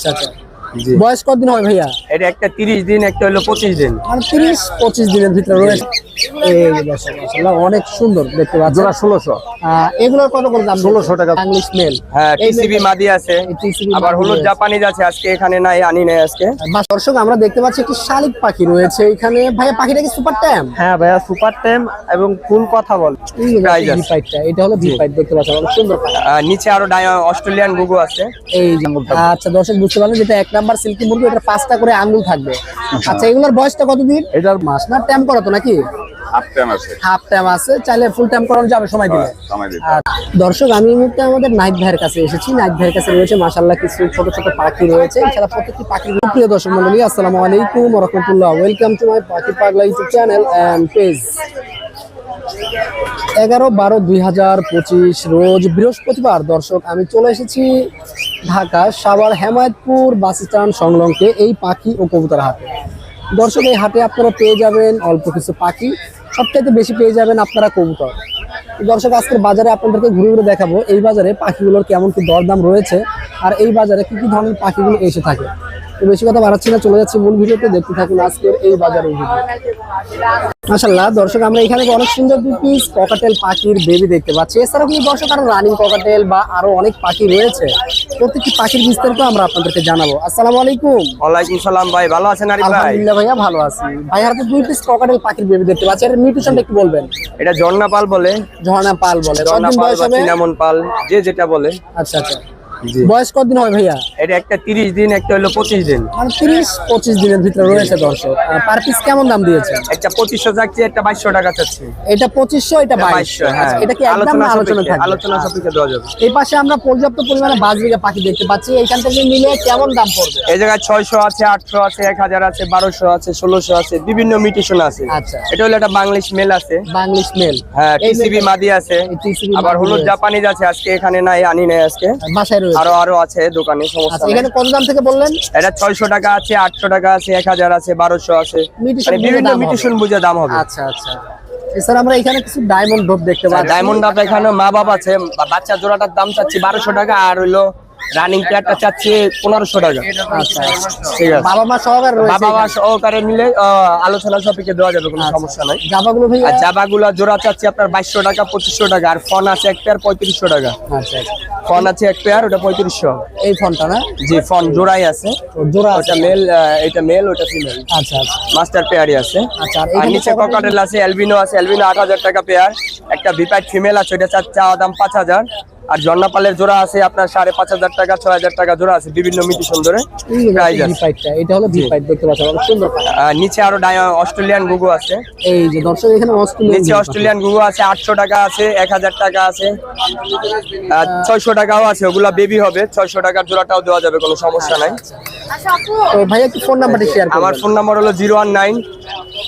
আচ্ছা আচ্ছা জি বয়স কতদিন হয় ভাইয়া? এটা একটা তিরিশ দিন একটা হলো পঁচিশ দিন। মানে তিরিশ পঁচিশ দিনের ভিতরে রয়েছে। এই মাশাআল্লাহ, অনেক সুন্দর দেখতে পাচ্ছেন। জোড়া ষোলোশো। এগুলোর কত করে দাম? ষোলোশো টাকা। ইংলিশ মেল হ্যাঁ টিসিবি মাদি আছে। আবার হলুদ জাপানিজ আছে আজকে এখানে নাই আনি নাই আজকে। বা দর্শক আমরা দেখতে পাচ্ছি একটি শালিক পাখি রয়েছে এখানে। ভাইয়া পাখিটা কি সুপার ট্যাম হ্যাঁ ভাইয়া সুপার টেম এবং ফুল কথা বল। এটা হলো ভিপাইট দেখতে পাচ্ছেন অনেক সুন্দর নিচে আরও অস্ট্রেলিয়ান গুগু আছে। এই যে আচ্ছা দর্শক বুঝতে পারলেন যেটা এক নাম্বার সিল্কি মুরগি এটা পাঁচটা করে আঙ্গুল থাকবে। আচ্ছা। এগুলোর বয়সটা কতদিন? এটার মাস? না ট্যাম করা তো নাকি? হাফ টাইম আছে। চাইলে ফুল টাইম করানো যাবে সময় দিলে। সময় দিতে আর দর্শক আমি মুহূর্তে আমাদের নাইট ভাইয়ের কাছে এসেছি। নাইট ভাইয়ের কাছে রয়েছে কিছু ছোট ছোট পাখি রয়েছে। এছাড়া প্রত্যেকটি পাখির প্রিয় দর্শক মন্ডলী আসসালামু আলাইকুম রহমতুল্লাহ। ওয়েলকাম টু মাই পাখি পাগলা ইউটিউব চ্যানেল অ্যান্ড পেজ এগারো, বারো, দুই হাজার পঁচিশ রোজ বৃহস্পতিবার। দর্শক, আমি চলে এসেছি ঢাকা, সাভার, হেমায়তপুর বাস স্ট্যান্ড সংলগ্নে এই পাখি ও কবুতর হাটে। দর্শক, এই হাটে আপনারা পেয়ে যাবেন অল্প কিছু পাখি। সবচাইতে বেশি পেয়ে যাবেন আপনারা কবুতর। দর্শক, আজকের বাজারে আপনাদেরকে ঘুরে ঘুরে দেখাবো এই বাজারে পাখিগুলোর কেমন কি দরদাম রয়েছে আর এই বাজারে কি কি ধরনের পাখিগুলো এসে থাকে। বেশি কথা বাড়াচ্ছি না চলে যাচ্ছি মূল ভিডিওতে দেখতে থাকুন আজকের এই বাজারের ভিডিও। মাসাল্লাহ দর্শক আমরা এখানে অনেক সুন্দর দুই পিস ককাটেল পাখির বেবি দেখতে পাচ্ছি। এছাড়াও কিন্তু দর্শক আরও রানিং ককাটেল বা আরও অনেক পাখি রয়েছে। প্রত্যেকটি পাখির বিস্তারিত আমরা আপনাদেরকে জানাব। আসসালামু আলাইকুম। ওয়ালাইকুম সালাম ভাই ভালো আছেন আরিফ ভাই? আলহামদুলিল্লাহ ভাইয়া ভালো আছি। ভাই হাতে দুই পিস ককাটেল পাখির বেবি দেখতে পাচ্ছি। এর নিউট্রিশনটা একটু বলবেন। এটা ঝর্ণা পাল বলে। ঝর্ণা পাল বলে। ঝর্ণা পাল বা চিনামন পাল যে যেটা বলে। আচ্ছা আচ্ছা। বয়স কতদিন হবে ভাইয়া? এটা একটা তিরিশ দিন একটা হলো পঁচিশ দিন। মানে তিরিশ পঁচিশ দিনের ভিতরে রয়েছে দর্শক। পার পিস কেমন দাম দিয়েছে? একটা চাচ্ছি একটা টাকা চাচ্ছি এটা পঁচিশশো এটা বাইশশো হ্যাঁ। এটা কি একদম আলোচনা থাকবে? আলোচনা সাপেক্ষে দেওয়া যাবে। এই পাশে আমরা পর্যাপ্ত পরিমাণে পাখি দেখতে পাচ্ছি। এইখান থেকে নিলে কেমন দাম পড়বে? এই জায়গায় ছয়শো আছে আটশো আছে এক হাজার আছে বারোশো আছে ষোলোশো আছে বিভিন্ন মিউটেশন আছে। আচ্ছা। এটা হলো একটা বাংলিশ মেল আছে। Banglish male. হ্যাঁ টিসিবি মাদি আছে। আবার হলুদ। জাপানিজ আছে আজকে এখানে নাই আনি নাই আজকে। বাসায় রয়েছে। আরও আরও আছে দোকানে সমস্যা আচ্ছা এখানে কত দাম থেকে বললেন? এটা ছয়শো টাকা আছে আটশো টাকা আছে এক হাজার আছে বারোশো আছে। মানে বিভিন্ন মিটিশন বুঝে দাম হবে। আচ্ছা আচ্ছা। এছাড়া আমরা এখানে কিছু ডায়মন্ড ডোপ দেখতে পাচ্ছি। ডায়মন্ড ডোপ এখানে মা বাবা আছে বাচ্চা জোড়াটার দাম চাচ্ছি বারোশো টাকা আর হইল রানিং প্লেয়ারটা চাচ্ছি পনেরোশো টাকা। আচ্ছা ঠিক আছে। বাবা মা সহকারে বাবা মা সহকারে আহ, আলোচনা সাপেক্ষে দেওয়া যাবে কোনো সমস্যা নাই। ভাইয়া? আর জাবাগুলা জোড়া চাচ্ছি আপনার বাইশশো টাকা পঁচিশশো টাকা আর ফোন আছে এক পেয়ার পঁয়ত্রিশশো টাকা। আচ্ছা আচ্ছা। ফোন আছে এক পেয়ার ওটা পঁয়ত্রিশশো। এই ফোনটা না? জি ফোন জোড়াই আছে। জোড়া ওটা মেল এটা মেল ওটা ফিমেল আচ্ছা আচ্ছা। মাস্টার পেয়ারই আছে। আচ্ছা আর নিচে ককাটেল- আছে অ্যালবিনো আছে আট হাজার টাকা পেয়ার একটা বিপাইট ফিমেল আছে ওটা চার চাওয়া দাম পাঁচ হাজার। আর জন্নাপালের জোড়া আছে আপনার সাড়ে পাঁচ হাজার টাকা ছয় হাজার টাকা জোড়া আছে বিভিন্ন মিটিশন সুন্দরে প্রাইস এটা হলো ভিপাইট দেখতে পাচ্ছেন সুন্দর নিচে আরও অস্ট্রেলিয়ান গুগু আছে। এই যে দর্শক এখানে অস্ট্রেলিয়ান নিচে অস্ট্রেলিয়ান গুগু আছে আটশো টাকা আছে এক হাজার টাকা আছে। আর ছয়শো টাকাও আছে ওগুলা বেবি হবে ছয়শো টাকার জোড়াটাও দেওয়া যাবে কোনো সমস্যা নাই। তো ভাইয়া কি ফোন নাম্বারটি শেয়ার আমার ফোন নাম্বার হলো zero one nine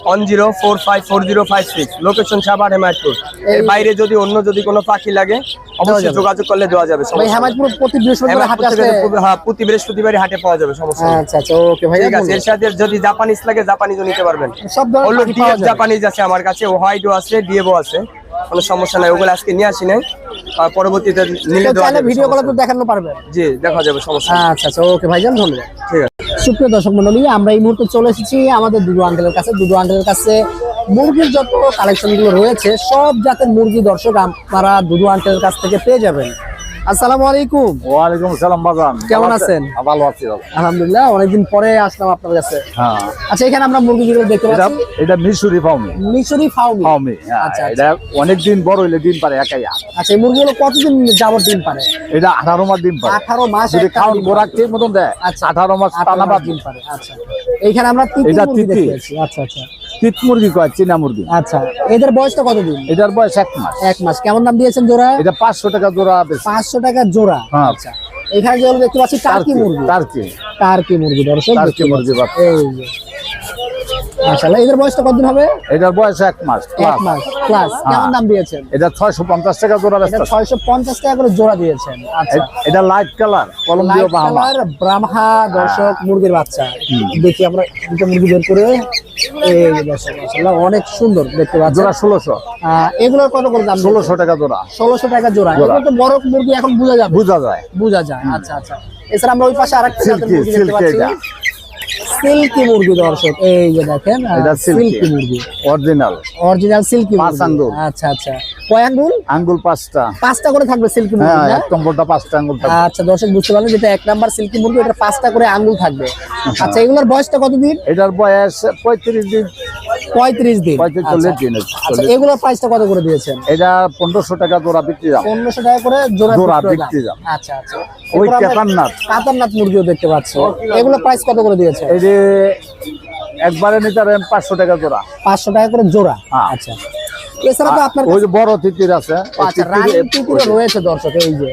one zero four five four zero five six. Location Savar Hemayetpur. এর বাইরে যদি অন্য যদি কোনো পাখি লাগে অবশ্যই যোগাযোগ করলে দেওয়া যাবে ভাই সমস্যা হেমায়তপুর প্রতি বৃহস্পতিবার হাটে হেমায়তপুর হ্যাঁ, প্রতি বৃহস্পতিবারই হাটে পাওয়া যাবে সমস্যা আচ্ছা আচ্ছা ওকে ভাইয়া ঠিক আছে এর সাথে যদি জাপানিজ লাগে জাপানিজও নিতে পারবেন। সব ধরনের। জাপানিজ আছে আমার কাছে হোয়াইটও আছে ডিএফও আছে কোনো সমস্যা নাই ওগুলো আজকে নিয়ে আসি নাই। পরবর্তীতে নিলে চাইলে ভিডিও কলে তো দেখানো পারবে। জি দেখা যাবে সমস্যা আচ্ছা আচ্ছা ওকে ভাইজান ধন্যবাদ। ঠিক আছে। সুপ্রিয় দর্শক মন্ডলী আমরা এই মুহূর্তে চলে এসেছি আমাদের দুদু আঙ্কেলের কাছে। দুদু আঙ্কেলের কাছে মুরগির যত কালেকশনগুলো রয়েছে সব জাতের মুরগি দর্শক আপনারা দুদু আঙ্কেলের কাছ থেকে পেয়ে যাবেন। আসসালামু আলাইকুম। ওয়ালাইকুম সালাম বাজান কেমন আছেন? হ্যাঁ, ভালো আছি আলহামদুলিল্লাহ অনেকদিন পরে আসলাম আপনার কাছে। হ্যাঁ। আচ্ছা এখানে আমরা মুরগিগুলো দেখতে পাচ্ছি। এটা মিশরি ফাউমি। মিশরি ফাউমি। ফাউমি হ্যাঁ আচ্ছা, এটা অনেক দিন বড় হইলে ডিম পারে একাই আচ্ছা এই মুরগিগুলো কতদিন যাবত ডিম পারে? এটা মাস ডিম পারে। আঠারো মাস যদি একটা খাওয়ান ডিম ঠিক মতন দেয় আচ্ছা আঠারো মাস টানা ডিম পারে আচ্ছা। এইখানে আমরা তিতি মুরগি দেখতে আচ্ছা আচ্ছা। তিত মুরগি কয় চীনা মুরগি। আচ্ছা এদের বয়সটা কতদিন? এটার বয়স এক মাস। এক মাস। কেমন দাম দিয়েছেন জোড়া? এটা পাঁচশো টাকা জোড়া পাঁচশো টাকা জোড়া। হ্যাঁ। আচ্ছা এখানে দেখতে পাচ্ছি টার্কি মুরগি। টার্কি। টার্কি মুরগি দর্শক টার্কি মুরগি। এই মাশাআল্লাহ এদের বয়সটা কতদিন হবে? এটার বয়স এক মাস এক মাস প্লাস কেমন হ্যাঁ। দাম দিয়েছেন? এটা ছয়শো পঞ্চাশ টাকা জোড়া বেচতে ছয়শো পঞ্চাশ টাকা করে জোড়া দিয়েছেন। আচ্ছা। এটা light colour Columbian Brahma. Colour Brahma দর্শক মুরগির বাচ্চা। দেখি আমরা দুটো মুরগি বের করে। এই মাশাআল্লাহ অনেক সুন্দর দেখতে পাচ্ছেন। জোড়া ষোলোশো। আহ, এগুলোর কত করে দাম ষোলোশো টাকা জোড়া। ষোলোশো টাকা জোড়া। এগুলো তো বড় মুরগি এখন বোঝা যাবে। বোঝা যায়। বোঝা যায়। আচ্ছা আচ্ছা। এছাড়া আমরা ওই পাশে আরেকটা মুরগি দেখতে পাচ্ছি। সিল্কি মুরগি দর্শক এই যে দেখেন এটা সিল্কি। মুরগি। অরিজিনাল অরিজিনাল সিল্কি পাঁচ আঙ্গুল। আচ্ছা আচ্ছা। কয় আঙ্গুল? আঙ্গুল পাঁচটা। পাঁচটা করে থাকবে সিল্কি মুরগি হ্যাঁ এক নম্বরটা পাঁচটা আঙ্গুল থাকবে। আচ্ছা দর্শক বুঝতে পারলেন যেটা এক নাম্বার সিল্কি মুরগি এটা পাঁচটা করে আঙ্গুল থাকবে। আচ্ছা এগুলোর বয়সটা কতদিন? এটার বয়স পঁয়ত্রিশ দিন। পঁয়ত্রিশ দিন। আচ্ছা। চল্লিশ দিন আচ্ছা এগুলোর প্রাইসটা কত করে দিয়েছেন? এটা পনেরোশো টাকা জোড়া বিক্রি দাম। পনেরোশো টাকা করে জোড়া জোড়া বিক্রি দাম। আচ্ছা আচ্ছা। ওই আমরা কাতারনাথ মুরগিও দেখতে পাচ্ছি। এগুলো প্রাইস কত করে দিয়েছে এই যে একবারে নিতে পারেন পাঁচশো টাকা জোড়া। পাঁচশো টাকা করে জোড়া। হ্যাঁ। আচ্ছা। এছাড়া তো আপনার ওই যে বড় তিতির আছে। আচ্ছা রানিং টিকিটও রয়েছে দর্শক এই যে।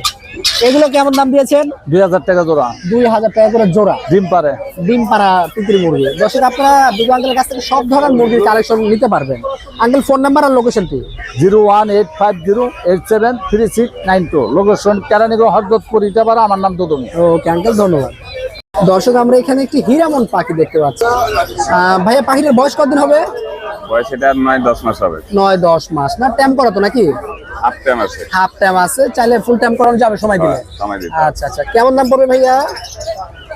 এগুলো কেমন দাম দিয়েছেন? দুই হাজার টাকা জোড়া। দুই হাজার টাকা করে জোড়া। ডিম পারে ডিম পাড়া তিতির মুরগি। দর্শক আপনারা আঙ্কেলের কাছ থেকে সব ধরনের মুরগির কালেকশন নিতে পারবেন। আঙ্কেল ফোন নাম্বার আর লোকেশনটি zero one eight five zero eight seven three six nine two. Location Keraniganj Hardatpur Itapara. আমার নাম দুদমি। ওকে আঙ্কেল ধন্যবাদ। দর্শক আমরা এখানে একটি হিরামন পাখি দেখতে পাচ্ছি। ভাইয়া পাখিটার বয়স কতদিন হবে? বয়স এটা নয় দশ মাস হবে। নয় দশ মাস। না টাইম করা তো নাকি? হাফ টাইম আছে। হাফ টাইম আছে চাইলে ফুল টাইম করানো যাবে সময় দিলে। সময় দিতে আচ্ছা আচ্ছা। কেমন দাম পড়বে ভাইয়া?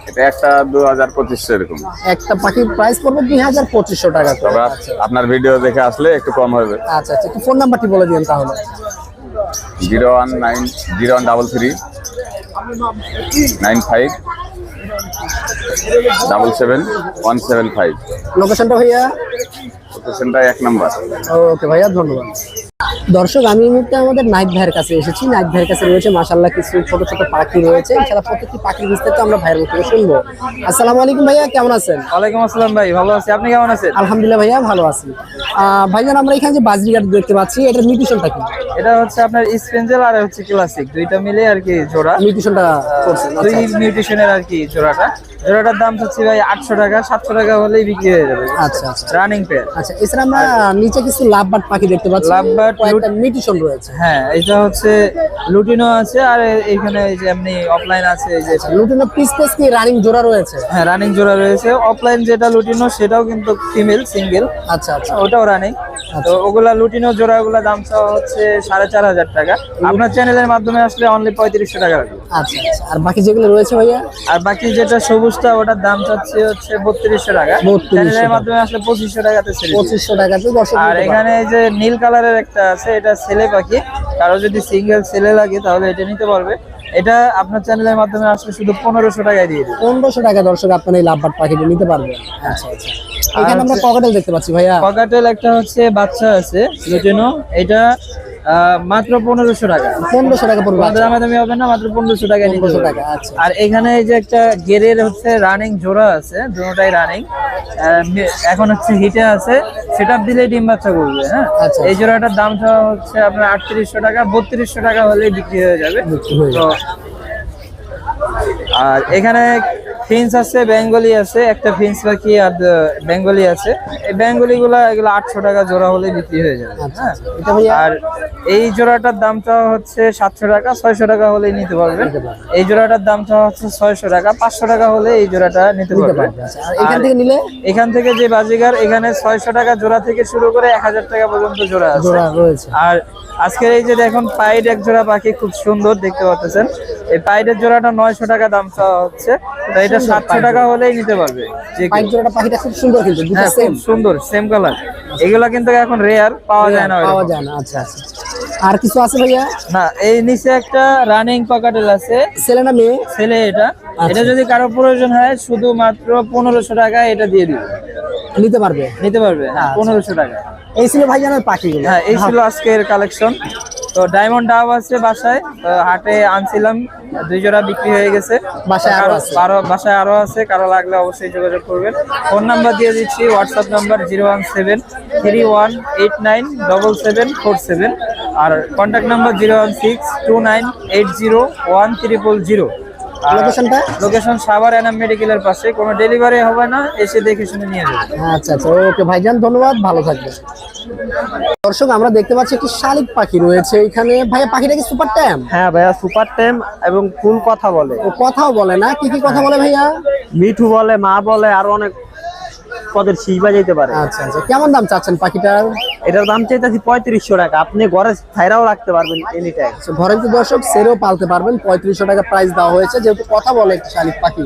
এটা একটা দু হাজার পঁচিশশো এরকম। একটা পাখির প্রাইস পড়বে দুই হাজার পঁচিশশো টাকা করে। আপনার ভিডিও দেখে আসলে একটু কম হবে। আচ্ছা আচ্ছা। একটু ফোন নাম্বারটি বলে দিন তাহলে। Zero one nine zero one double three nine five double seven one seven five. লোকেশনটা ভাইয়া? লোকেশনটা এক নাম্বার। ওকে ভাইয়া ধন্যবাদ। দর্শক আমি মুহূর্তে আমাদের নাইট ভাইয়ের কাছে এসেছি। নাইট ভাইয়ের কাছে রয়েছে মাশাল্লাহ কিছু ছোট ছোট পাখি রয়েছে। এছাড়া প্রত্যেকটি পাখির বিস্তারিত আমরা ভাইয়ের মুখ থেকে শুনব। আসসালামু আলাইকুম ভাইয়া কেমন আছেন? ওয়ালাইকুম আসসালাম ভাই ভালো আছি। আপনি কেমন আছেন? আলহামদুলিল্লাহ ভাইয়া ভালো আছি। ভাইজান আমরা এখানে যে বাজরিগাট দেখতে পাচ্ছি এটার মিউটেশনটা কি? এটা হচ্ছে আপনার স্পেঞ্জেল আর হচ্ছে ক্লাসিক। দুইটা মিলে আর কি জোড়া। মিউটেশনটা করছেন দুই আচ্ছা, নিউট্রিশনের আর কি জোড়াটা। জোড়াটার দাম হচ্ছে ভাই আটশো টাকা সাতশো টাকা হলেই বিক্রি হয়ে যাবে। আচ্ছা আচ্ছা। রানিং পেয়ার আচ্ছা এছাড়া আমরা নিচে কিছু লাভবার্ড পাখি দেখতে পাচ্ছি। Lovebird, কয়েকটা রয়েছে। হ্যাঁ এটা হচ্ছে লুটিনো আছে আর এইখানে এই যে এমনি অফলাইন আছে এই যে লুটিনো পিস পিস কি রানিং জোড়া রয়েছে? হ্যাঁ রানিং জোড়া রয়েছে। অফলাইন যেটা লুটিনো সেটাও কিন্তু ফিমেল সিঙ্গেল আচ্ছা আচ্ছা। ওটাও রানিং তো ওগুলা লুটিনো জোড়া ওগুলা দাম চাওয়া হচ্ছে সাড়ে চার হাজার টাকা। আপনার চ্যানেলের মাধ্যমে আসলে অনলি পঁয়ত্রিশশো টাকা লাগবে আচ্ছা আচ্ছা। আর বাকি যেগুলো রয়েছে ভাইয়া? আর বাকি যেটা সবুজটা ওটার দাম চাচ্ছে হচ্ছে বত্রিশশো টাকা। 3200 চ্যানেলের মাধ্যমে আসলে পঁচিশশো টাকাতে পঁচিশশো টাকাতে আর এখানে যে নীল কালারের একটা আছে এটা ছেলে পাখি। কারও যদি সিঙ্গেল ছেলে লাগে তাহলে এটা নিতে পারবে। এটা আপনার চ্যানেলের মাধ্যমে আসলে শুধু পনেরোশো টাকায় দিয়ে দেবে। পনেরোশো টাকা দর্শক আপনার এই লাভবার পাখিটা নিতে পারবেন আচ্ছা আচ্ছা। এখানে আমরা পকেটেল দেখতে পাচ্ছি ভাইয়া। পকাটেল একটা হচ্ছে বাচ্চা আছে লুটিনো এটা মাত্র পনেরোশো টাকা। পনেরোশো টাকা পড়বে। দামাদামি হবে না মাত্র পনেরোশো টাকা পনেরোশো টাকা আচ্ছা। আর এখানে এই যে একটা গেরের হচ্ছে রানিং জোড়া আছে দুটোটাই রানিং এখন হচ্ছে হিটে আছে সেটা দিলেই ডিম বাচ্চা করবে হ্যাঁ? আচ্ছা। এই জোড়াটার দামটা হচ্ছে আপনার আটত্রিশশো টাকা বত্রিশশো টাকা হলেই বিক্রি হয়ে যাবে। তো আর এখানে ফিন্স আছে বেঙ্গলি আছে একটা ফিন্স পাখি আর বেঙ্গলি আছে। এই বেঙ্গলি গুলা এগুলো আটশো টাকা জোড়া হলে বিক্রি হয়ে যাবে আচ্ছা হ্যাঁ। আচ্ছা। আর এই জোড়াটার দামটা হচ্ছে সাতশো টাকা ছয়শো টাকা হলেই নিতে পারবেন। এই জোড়াটার দামটা হচ্ছে ছয়শো টাকা পাঁচশো টাকা হলে এই জোড়াটা নিতে পারবেন। পারবে আচ্ছা। এখান থেকে নিলে? এখান থেকে যে বাজিগার এখানে ছয়শো টাকা জোড়া থেকে শুরু করে এক হাজার টাকা পর্যন্ত জোড়া আছে। আর আজকের এই যে দেখুন পাইড এক জোড়া পাখি খুব সুন্দর দেখতে পাচ্ছেন। এই পাইডের জোড়াটা নয়শো টাকা দাম চাওয়া হচ্ছে। এটা সাতশো টাকা হলেই নিতে পারবে পাখিটা খুব সুন্দর কিন্তু দুটো হ্যাঁ সেম খুব সুন্দর সেম কালার এগুলা কিন্তু এখন রেয়ার পাওয়া যায় না পাওয়া যায় না আচ্ছা আচ্ছা। আর কিছু আছে ভাইয়া? না এই নিচে একটা রানিং পকেটেল আছে। ছেলে না মেয়ে? ছেলে এটা। আচ্ছা। এটা যদি কারও প্রয়োজন হয় শুধুমাত্র পনেরোশো টাকা এটা দিয়ে দিবে। নিতে পারবে? নিতে পারবে হ্যাঁ আচ্ছা। পনেরোশো টাকা। এই ছিল ভাইজানের পাখিগুলো। হ্যাঁ এই ছিল আজকের কালেকশন তো ডায়মন্ড ডাব আছে বাসায় হাটে আনছিলাম। দুই জোড়া বিক্রি হয়ে গেছে। বাসায় আরও। আরও বাসায় আরও আছে কারও লাগলে অবশ্যই যোগাযোগ করবেন। ফোন নাম্বার দিয়ে দিচ্ছি WhatsApp number zero one seven three one eight nine double seven four seven. আর contact number zero one six two nine eight zero one triple zero. লোকেশনটা লোকেশন সাভার এনাম মেডিকেলের পাশে কোনো ডেলিভারি হবে না এসে দেখে শুনে নিয়ে যাবে। আচ্ছা আচ্ছা ওকে ভাইজান ধন্যবাদ ভালো থাকবেন। দর্শক আমরা দেখতে পাচ্ছি একটি শালিক পাখি রয়েছে এখানে। ভাইয়া পাখিটা কি সুপার ট্যাম হ্যাঁ ভাইয়া সুপার টেম এবং ফুল কথা বলে। ও কথাও বলে না কি কি কথা বলে ভাইয়া? মিঠু বলে মা বলে আর অনেক পদের শীষ বাজাইতে পারে। আচ্ছা আচ্ছা কেমন দাম চাচ্ছেন পাখিটার? এটার দাম চাইতেছি পঁয়ত্রিশশো টাকা। আপনি ঘরে ছাইরাও রাখতে পারবেন এনি টাইম ঘরের যে দর্শক সেরেও পালতে পারবেন। পঁয়ত্রিশশো টাকা প্রাইস দেওয়া হয়েছে যেহেতু কথা বলে একটি শালিক পাখি।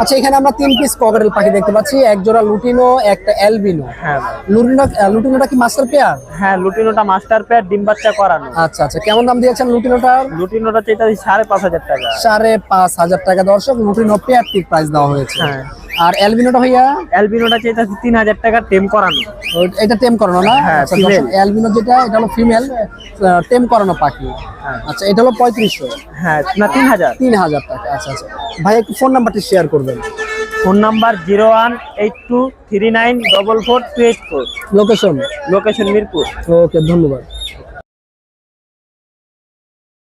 আচ্ছা এখানে আমরা তিন পিস ককাটেল পাখি দেখতে পাচ্ছি। এক জোড়া লুটিনো একটা অ্যালবিনো হ্যাঁ। লুটিনো লুটিনোটা কি মাস্টার পেয়ার হ্যাঁ লুটিনোটা মাস্টার প্যাড ডিম বাচ্চা করানো। আচ্ছা আচ্ছা কেমন দাম দিয়েছেন লুটিনোটার লুটিনোটা চাইতেছি সাড়ে পাঁচ হাজার টাকা। সাড়ে পাঁচ হাজার টাকা দর্শক লুটিনো পেয়ারটির প্রাইস দেওয়া হয়েছে। হ্যাঁ। আর অ্যালবিনোটা ভাইয়া? অ্যালবিনোটা চাইতেছি তিন হাজার টাকা টেম করানো। এটা টেম করানো না? হ্যাঁ, আচ্ছা, অ্যালবিনো যেটা এটা হলো ফিমেল টেম করানো পাখি। হ্যাঁ। আচ্ছা এটা হলো পঁয়ত্রিশশো। হ্যাঁ না তিন হাজার। তিন হাজার টাকা আচ্ছা আচ্ছা। ভাই একটু ফোন নাম্বারটি শেয়ার করবেন। Phone number zero one eight two three nine double four two eight four. Location location Mirpur. Okay ধন্যবাদ।